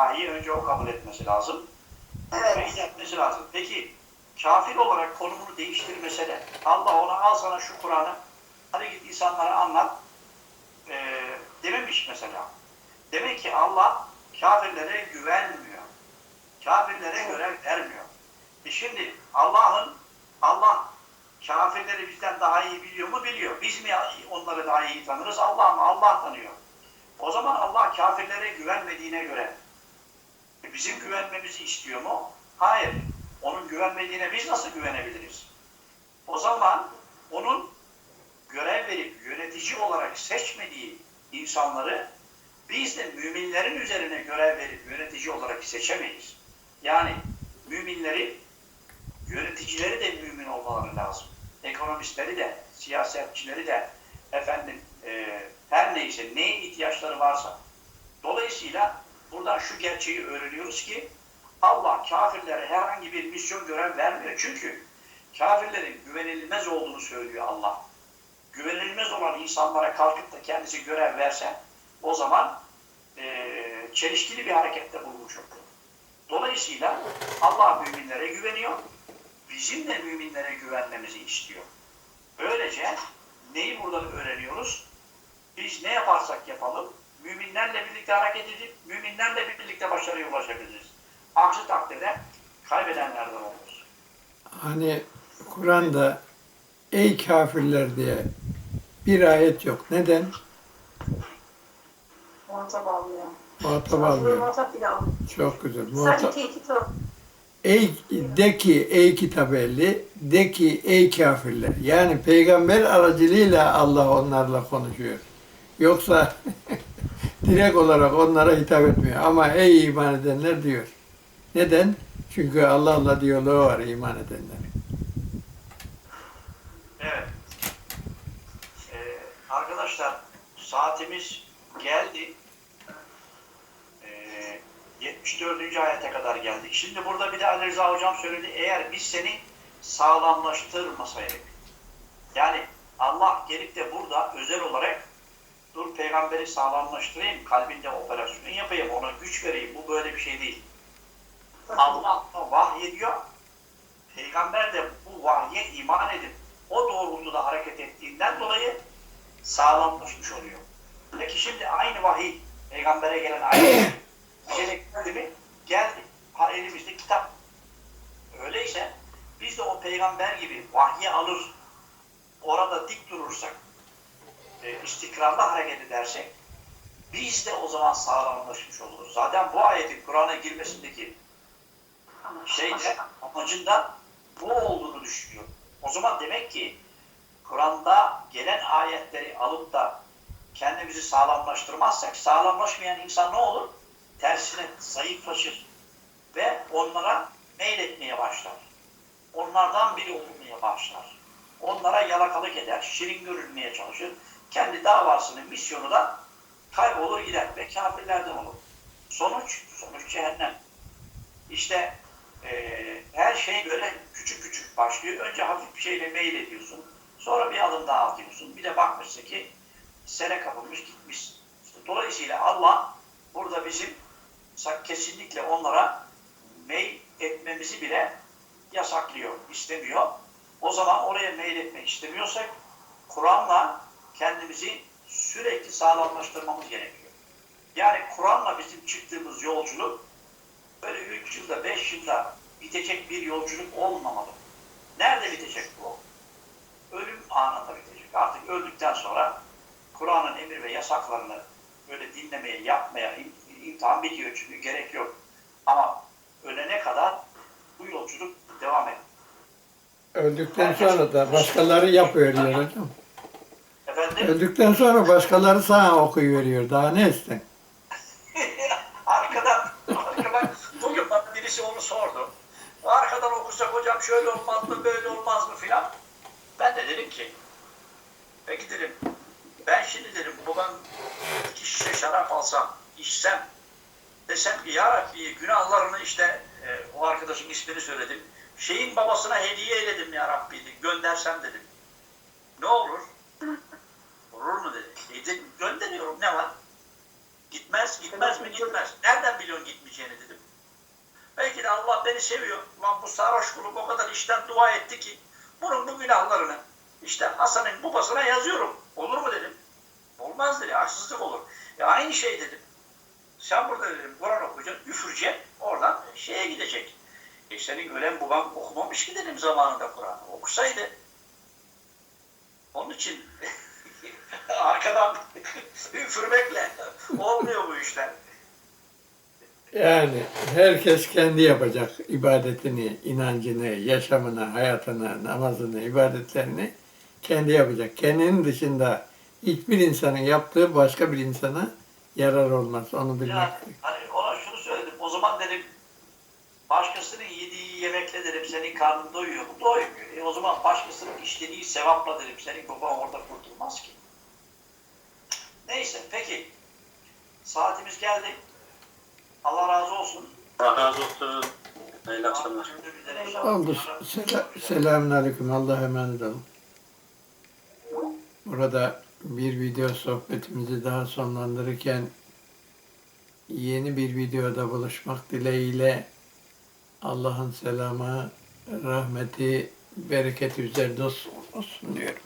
vahiyi önce o kabul etmesi lazım. Evet. Ve etmesi lazım. Peki kafir olarak konumunu değiştirmese de Allah ona al sana şu Kur'an'ı hadi git insanlara anlat ee, dememiş mesela. Demek ki Allah kafirlere güvenmiyor. Kafirlere görev vermiyor. E şimdi Allah'ın Allah kafirleri bizden daha iyi biliyor mu? Biliyor. Biz mi onları daha iyi tanırız? Allah mı? Allah tanıyor. O zaman Allah kafirlere güvenmediğine göre bizim güvenmemizi istiyor mu? Hayır. Onun güvenmediğine biz nasıl güvenebiliriz? O zaman onun görev verip yönetici olarak seçmediği insanları biz de müminlerin üzerine görev verip yönetici olarak seçemeyiz. Yani müminleri yöneticileri de mümin olmaları lazım. Ekonomistleri de, siyasetçileri de, efendim e, her neyse, neye ihtiyaçları varsa. Dolayısıyla buradan şu gerçeği öğreniyoruz ki Allah kafirlere herhangi bir misyon görev vermiyor. Çünkü kafirlerin güvenilmez olduğunu söylüyor Allah. Güvenilmez olan insanlara kalkıp da kendisi görev verse o zaman e, çelişkili bir harekette bulmuş olur. Dolayısıyla Allah müminlere güveniyor. Bizim de müminlere güvenmemizi istiyor. Böylece neyi buradan öğreniyoruz? Biz ne yaparsak yapalım, müminlerle birlikte hareket edip, müminlerle birlikte başarıya ulaşabiliriz. Aksi takdirde kaybedenlerden oluruz. Hani Kur'an'da ey kafirler diye bir ayet yok. Neden? Muhatap almıyor. Muhatap almıyor. muhatap bile almıyor. Çok güzel. Sadece Muhatap, tehdit o. ey, de ki ey kitap ehli, de ki ey kafirler. Yani peygamber aracılığıyla Allah onlarla konuşuyor. Yoksa direkt olarak onlara hitap etmiyor. Ama ey iman edenler diyor. Neden? Çünkü Allah'la diyaloğu var iman edenler. Evet. Ee, arkadaşlar saatimiz geldi. Ee, 74. ayete kadar geldik. Şimdi burada bir de Ali Rıza Hocam söyledi. Eğer biz seni sağlamlaştırmasaydık. Yani Allah gelip de burada özel olarak dur peygamberi sağlamlaştırayım, kalbinde operasyonu yapayım, ona güç vereyim. Bu böyle bir şey değil. Allah da vahyediyor. Peygamber de bu vahye iman edip o doğrultuda hareket ettiğinden dolayı sağlamlaşmış oluyor. Peki şimdi aynı vahiy, peygambere gelen aynı bize geldi mi? Geldi. Ha elimizde kitap. Öyleyse biz de o peygamber gibi vahyi alır, orada dik durursak, e, istikrarlı hareket edersek, biz de o zaman sağlamlaşmış oluruz. Zaten bu ayetin Kur'an'a girmesindeki şeyde amacında bu olduğunu düşünüyor. O zaman demek ki Kur'an'da gelen ayetleri alıp da kendimizi sağlamlaştırmazsak sağlamlaşmayan insan ne olur? Tersine zayıflaşır ve onlara meyletmeye başlar. Onlardan biri olmaya başlar. Onlara yalakalık eder, şirin görünmeye çalışır. Kendi davasının misyonu da kaybolur gider ve kafirlerden olur. Sonuç, sonuç cehennem. İşte e, her şey böyle küçük küçük başlıyor. Önce hafif bir şeyle mail ediyorsun. Sonra bir adım daha atıyorsun. Bir de bakmışsın ki sene kapılmış gitmiş. İşte dolayısıyla Allah burada bizim kesinlikle onlara mail etmemizi bile yasaklıyor, istemiyor. O zaman oraya mail etmek istemiyorsak Kur'an'la kendimizi sürekli sağlamlaştırmamız gerekiyor. Yani Kur'an'la bizim çıktığımız yolculuk böyle 3 yılda, 5 yılda bitecek bir yolculuk olmamalı. Nerede bitecek bu? Ölüm anında bitecek. Artık öldükten sonra Kur'an'ın emir ve yasaklarını böyle dinlemeye, yapmaya im- imtihan bitiyor çünkü gerek yok. Ama ölene kadar bu yolculuk devam ediyor. Öldükten sonra da başkaları yapıyor. Efendim? Öldükten sonra başkaları sana okuyuveriyor. Daha ne isten? arkadan, arkadan bugün bana birisi onu sordu. Arkadan okursak hocam şöyle olmaz mı, böyle olmaz mı filan. Ben de dedim ki, peki dedim, ben şimdi dedim babam iki şişe şarap alsam, içsem, desem ki ya Rabbi günahlarını işte e, o arkadaşın ismini söyledim. Şeyin babasına hediye eyledim ya Rabbi göndersem dedim. Ne olur? Olur mu dedi. E dedim, gönderiyorum ne var? Gitmez, gitmez mi? Gitmez. Nereden biliyorsun gitmeyeceğini dedim. Belki de Allah beni seviyor. Lan bu sarhoş kulüp o kadar işten dua etti ki bunun bu günahlarını işte Hasan'ın babasına yazıyorum. Olur mu dedim. Olmaz dedi. Haksızlık olur. Ya aynı şey dedim. Sen burada dedim Kur'an okuyacaksın, üfüreceksin. Oradan şeye gidecek. E senin ölen baban okumamış ki dedim zamanında Kur'an. Okusaydı. Onun için arkadan üfürmekle olmuyor bu işler. Yani herkes kendi yapacak ibadetini, inancını, yaşamını, hayatını, namazını, ibadetlerini kendi yapacak. Kendinin dışında hiçbir insanın yaptığı başka bir insana yarar olmaz. Onu bilmek. Yani hani ona şunu söyledim. O zaman dedim başkasının yediği yemekle dedim senin karnın doyuyor mu? Doymuyor. E o zaman başkasının işlediği sevapla dedim senin baban orada kurtulmaz ki. Neyse peki. Saatimiz geldi. Allah razı olsun. Allah razı olsun. Hayırlı akşamlar. Oldu. Sel Selamun Aleyküm. Allah'a emanet olun. Burada bir video sohbetimizi daha sonlandırırken yeni bir videoda buluşmak dileğiyle Allah'ın selamı, rahmeti, bereketi üzerinde olsun diyorum.